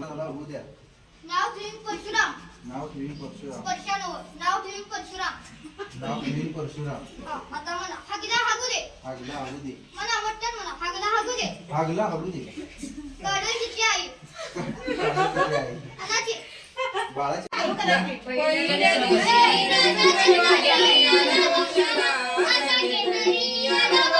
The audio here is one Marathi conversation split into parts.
मला होऊ द्या. नाव ठेवीन परशुराम. नाव ठेवीन परशुराम. परशानवर नाव ठेवीन परशुराम. नाव ठेवीन परशुराम. हा, आता म्हणा. हागला हागू दे. हागला हागू दे. म्हणा म्हटलं म्हणा. हागला हागू दे. हागला हागू दे. काढून तिची आई काढायची आहे. अनाची बाळाची. पहिल्या दिवशी बाळ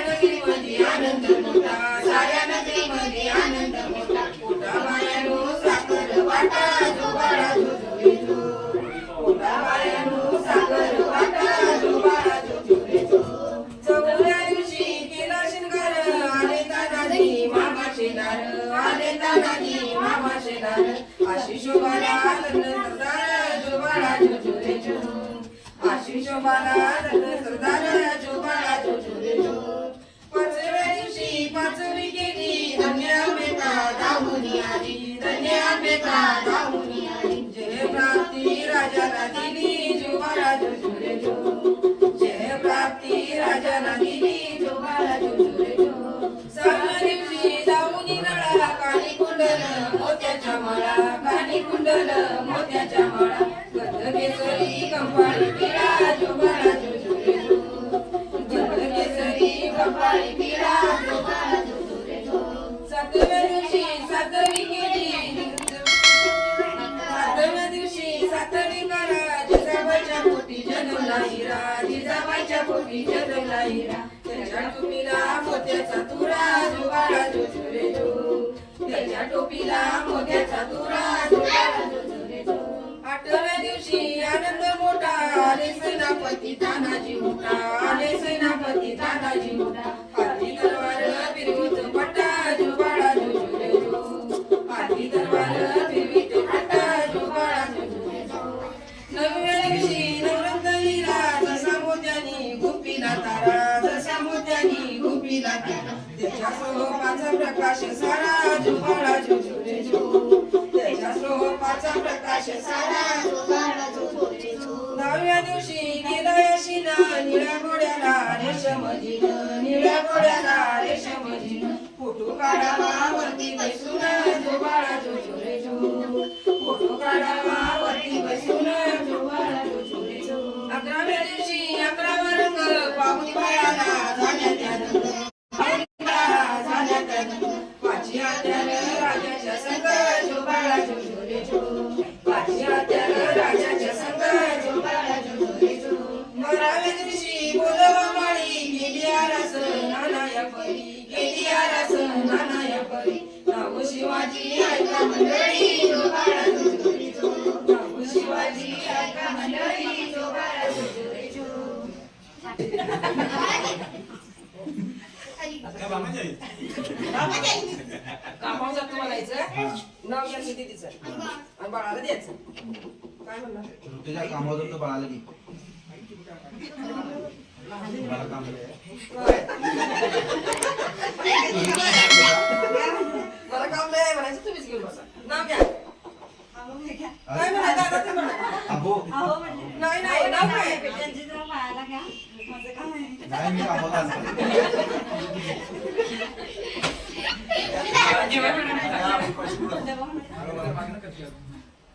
शेदार शोभाला लग्न सरदार जो जो झुले जो लग्न सरदार जो जो जो पाचव्या दिवशी पाचवी केली धन्य अंबेका दाहुनी आली धन्य अंबेका दाहुनी आली जय प्राप्ती राजाला दिली टोपीला मोत्याचा तुरा जो बाळा त्याच्या टोपीला मोत्याचा त्याच्या स्वरूपाचा प्रकाश सारा जो त्याच्या स्वरूपाचा प्रकाश सारा जो दहाव्या दिवशी गेला यशिना निळ्या घोड्याला रेशम निळ्या घोड्याला रेशम फोटो काढावा वरती बसून जो फोटो बसून जो अकराव्या दिवशी अकरावा रंग पाहुणी बाळाला कामावर जातो म्हणायचं नाव घ्यायचं आणि बाळाला द्यायचं काय म्हणणार ऋतूच्या कामावर जातो बाळाला काम मला काम नाही म्हणायचं तुम्हीच घेऊन बसा. नाव घ्या. काय म्हणा अहो नाही नाही. नाव काय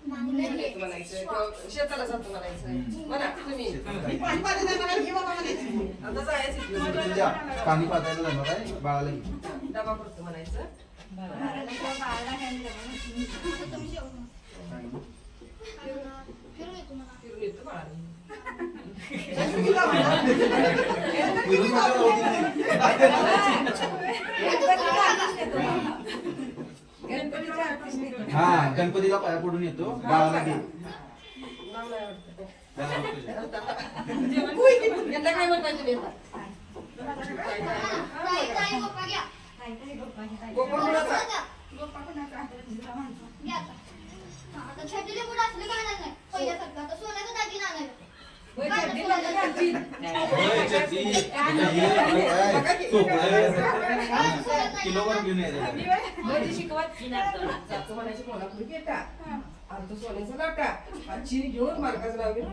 नाही मी किंवा शेताला जातो म्हणायचं म्हणा तुम्ही आता जायचं ऋतूच्या पाणी पाजायला जाणार आहे बाळाला घे डबा करतो म्हणायचं फिरून येतो मला फिरून येतो बाळाला फिरून मात्र होती नाही. हा गणपतीला पाया पडून येतो बाळाला घे नाव वाटतं त्याला वाटतं. यांना काय म्हणताय तुम्ही आता? ताई ताई गोपा घ्या गोपाळ गोपा कोणाचा छड्डीला कुठं असलं काय नाही? पहिल्यासारखं. आता सोन्याचा दागिना आणायला. हे. किलोवर घेऊन यायचं मध्ये शिकवत. जातो म्हणायची कोल्हापुरी पेटा आणि तो सोन्याचा लाटा आणि चिरी घेऊन मालकाचं नाव घेऊन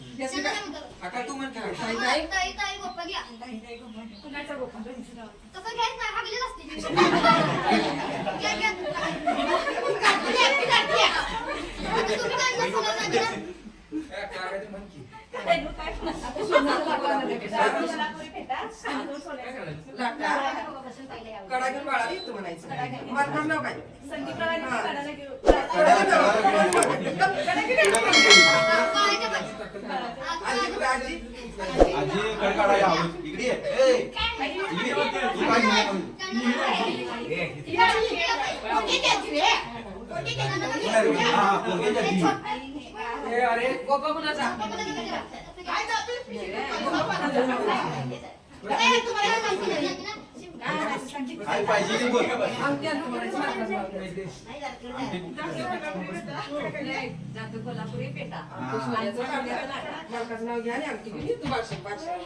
त्याचं काय? ताई ताई ताई गोप्पा घ्या कुणाचा गोपा तसं घ्यायच नाही हागलेच असते घ्या, घ्या. आता तुम्ही काढलं सोन्याचा दागिना आता कडा घेऊन बाळा येतो म्हणायचं मालकाचं नाव काय आजी आजी आजी कडकाडा या इकडे ये. ए, इकडे ये. तू काय घेऊन ये. हा, हा, पोरग्याची आजी. गोपा कुणाचा काय पाहिजे कोल्हापुरी पेटा नाव घ्या आणि घेऊन ये. तू बारशे बारशे.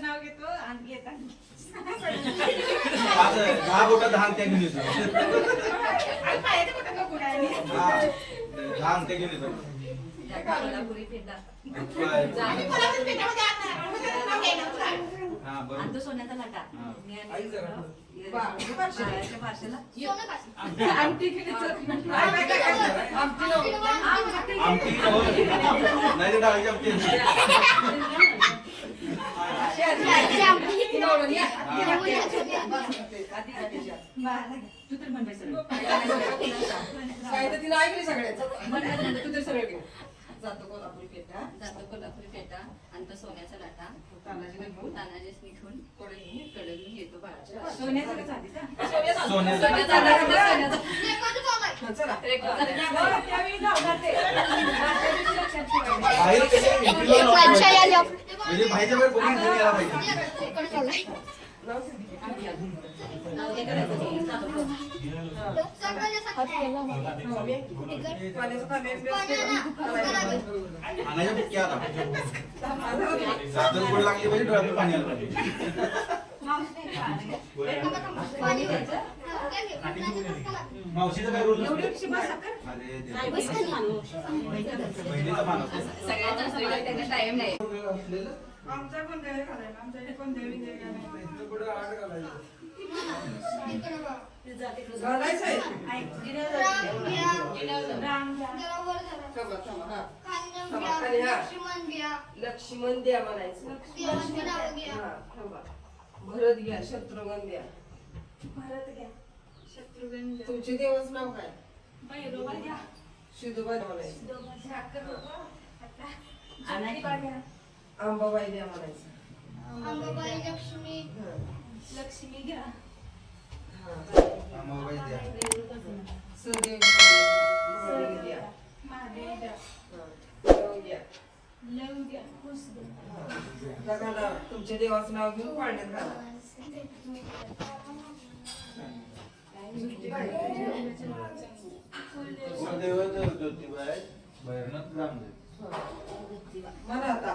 नाव घेतो आणि येतात आज दहा बोटा दहा अंगठ्या घेऊन येतो? हा, दहा अंगठ्या घेऊन येतो? हा, हा. आमटी. नाही डाळीची आमटी नवरा या. आधी आधी तू तर म्हण बाई सरळ. काय तर तिनं ऐकली सगळ्यांचं म्हण बाई सरळ. तू तर सरळ घे. जातो कोल्हापुरी पेटा जातो कोल्हापुरी पेटा आणि तो सोन्याचा लाटा तानाजीला घेऊन तानाजीस निघून कोडे घेऊन येतो बाळाच्या सोन्याचं का चांदीचं? सोन्याचा. सोन्याचा. सोन्याचा लाटा सोन्याचा लेकरं चालू आहे. चला. त्यावेळी लावणार ते. मागच्या दिवशी लक्षात ठेवायचं. बाहेर त्याच्या एंट्रीला लावून पंचायत ठेवायचं. आल्या. म्हणजे बाहेरच्या बाहेर बघून घरी यायला पाहिजे लेकरं लागली पाहिजे पाणी आलं पाहिजे मावशीचं काय रोल अरे आमचा कोण देव घालायला आमच्या कोण देवी देव. घालायचं? आहे. हा. हा. लक्ष्मण घ्या. लक्ष्मण द्या म्हणायचं. हा, थांबा. भरत घ्या शत्रुघ्न द्या. भारत घ्या. शत्रुघ्न. तुमचे देवाचं नाव काय? भैरोबा घ्या. शिदोबा म्हणायचं. झाकर अंबाबाई द्या म्हणायचं. अंबाबाई लक्ष्मी. लक्ष्मी घ्या. हा. अंबाबाई द्या. सदेव द्या. महादेव लव घाला तुमच्या देवाचं नाव घेऊन पाळण्यात घाला. रामदेव. म्हणा आता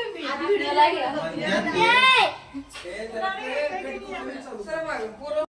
म्हणायचं. ये की